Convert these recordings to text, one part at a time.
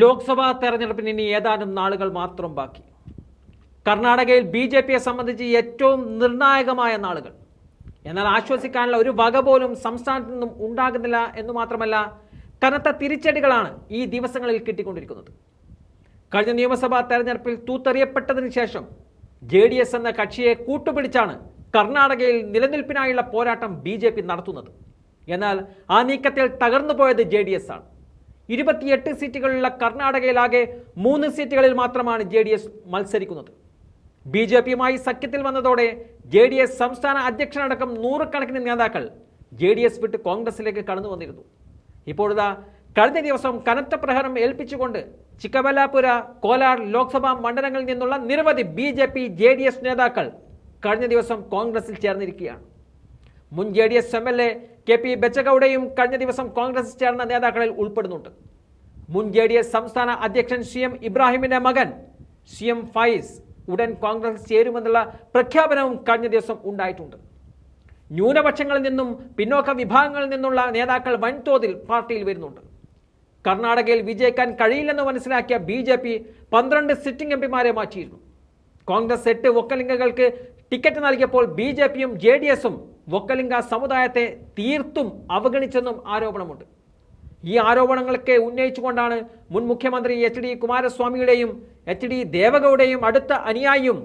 ലോക്സഭാ തെരഞ്ഞെടുപ്പിന് ഇനി ഏതാനും നാളുകൾ മാത്രം ബാക്കി. കർണാടകയിൽ ബി ജെ പിയെ സംബന്ധിച്ച് ഏറ്റവും നിർണായകമായ നാളുകൾ. എന്നാൽ ആശ്വസിക്കാനുള്ള ഒരു വക പോലും സംസ്ഥാനത്ത് നിന്നും ഉണ്ടാകുന്നില്ല എന്ന് മാത്രമല്ല കനത്ത തിരിച്ചടികളാണ് ഈ ദിവസങ്ങളിൽ കിട്ടിക്കൊണ്ടിരിക്കുന്നത്. കഴിഞ്ഞ നിയമസഭാ തെരഞ്ഞെടുപ്പിൽ തൂത്തെറിയപ്പെട്ടതിന് ശേഷം ജെ ഡി എസ് എന്ന കക്ഷിയെ കൂട്ടുപിടിച്ചാണ് കർണാടകയിൽ നിലനിൽപ്പിനായുള്ള പോരാട്ടം ബി നടത്തുന്നത്. എന്നാൽ ആ നീക്കത്തിൽ തകർന്നു പോയത് ജെ ഡി എസ് ആണ്. ഇരുപത്തിയെട്ട് സീറ്റുകളുള്ള കർണാടകയിലാകെ മൂന്ന് സീറ്റുകളിൽ മാത്രമാണ് ജെ ഡി എസ് മത്സരിക്കുന്നത്. ബി ജെ പിയുമായി സഖ്യത്തിൽ വന്നതോടെ ജെ ഡി എസ് സംസ്ഥാന അധ്യക്ഷനടക്കം നൂറുകണക്കിന് നേതാക്കൾ ജെ ഡി എസ് വിട്ട് കോൺഗ്രസിലേക്ക് കടന്നു വന്നിരുന്നു. ഇപ്പോഴിതാ കഴിഞ്ഞ ദിവസം കനത്ത പ്രഹരം ഏൽപ്പിച്ചുകൊണ്ട് ചിക്കബല്ലാപുര കോലാർ ലോക്സഭാ മണ്ഡലങ്ങളിൽ നിന്നുള്ള നിരവധി B J P J D S നേതാക്കൾ കഴിഞ്ഞ ദിവസം കോൺഗ്രസിൽ ചേർന്നിരിക്കുകയാണ്. മുൻ J D S M L A K P ബെച്ചഗൌഡയും കഴിഞ്ഞ ദിവസം കോൺഗ്രസ് ചേർന്ന നേതാക്കളിൽ ഉൾപ്പെടുന്നുണ്ട്. മുൻ ജെ ഡി എസ് സംസ്ഥാന അധ്യക്ഷൻ സി എം ഇബ്രാഹിമിന്റെ മകൻ സി എം ഫൈസ് ഉടൻ കോൺഗ്രസ് ചേരുമെന്നുള്ള പ്രഖ്യാപനവും കഴിഞ്ഞ ദിവസം ഉണ്ടായിട്ടുണ്ട്. ന്യൂനപക്ഷങ്ങളിൽ നിന്നും പിന്നോക്ക വിഭാഗങ്ങളിൽ നിന്നുള്ള നേതാക്കൾ വൻതോതിൽ പാർട്ടിയിൽ വരുന്നുണ്ട്. കർണാടകയിൽ വിജയിക്കാൻ കഴിയില്ലെന്ന് മനസ്സിലാക്കിയ ബി ജെ പി പന്ത്രണ്ട് സിറ്റിംഗ് എം പിമാരെ മാറ്റിയിരുന്നു. കോൺഗ്രസ് എട്ട് ഒക്കലിംഗങ്ങൾക്ക് ടിക്കറ്റ് നൽകിയപ്പോൾ ബി ജെ പിയും ജെ ഡി എസും വൊക്കലിംഗ സമുദായത്തെ തീർത്തും അവഗണിച്ചെന്നും ആരോപണമുണ്ട്. ഈ ആരോപണങ്ങളൊക്കെ ഉന്നയിച്ചുകൊണ്ടാണ് മുൻ മുഖ്യമന്ത്രി എച്ച് ഡി കുമാരസ്വാമിയുടെയും എച്ച് ഡി ദേവഗൌഡയും അടുത്ത അനുയായിയും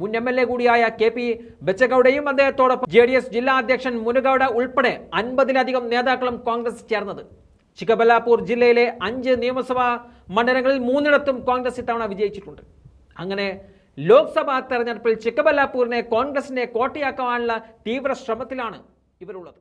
മുൻ എം എൽ എ കൂടിയായ കെ പി ബച്ചഗൌഡയും അദ്ദേഹത്തോടൊപ്പം ജെ ഡി എസ് ജില്ലാ അധ്യക്ഷൻ മുനുഗൌഡ ഉൾപ്പെടെ അൻപതിലധികം നേതാക്കളും കോൺഗ്രസ് ചേർന്നത്. ചിക്കബല്ലാപൂർ ജില്ലയിലെ അഞ്ച് നിയമസഭാ മണ്ഡലങ്ങളിൽ മൂന്നിടത്തും കോൺഗ്രസ് ഇത്തവണ വിജയിച്ചിട്ടുണ്ട്. അങ്ങനെ ലോക്സഭാ തെരഞ്ഞെടുപ്പിൽ ചിക്കബല്ലാപൂരിനെ കോൺഗ്രസിനെ കോട്ടയാക്കാനുള്ള തീവ്ര ശ്രമത്തിലാണ് ഇവരുള്ളത്.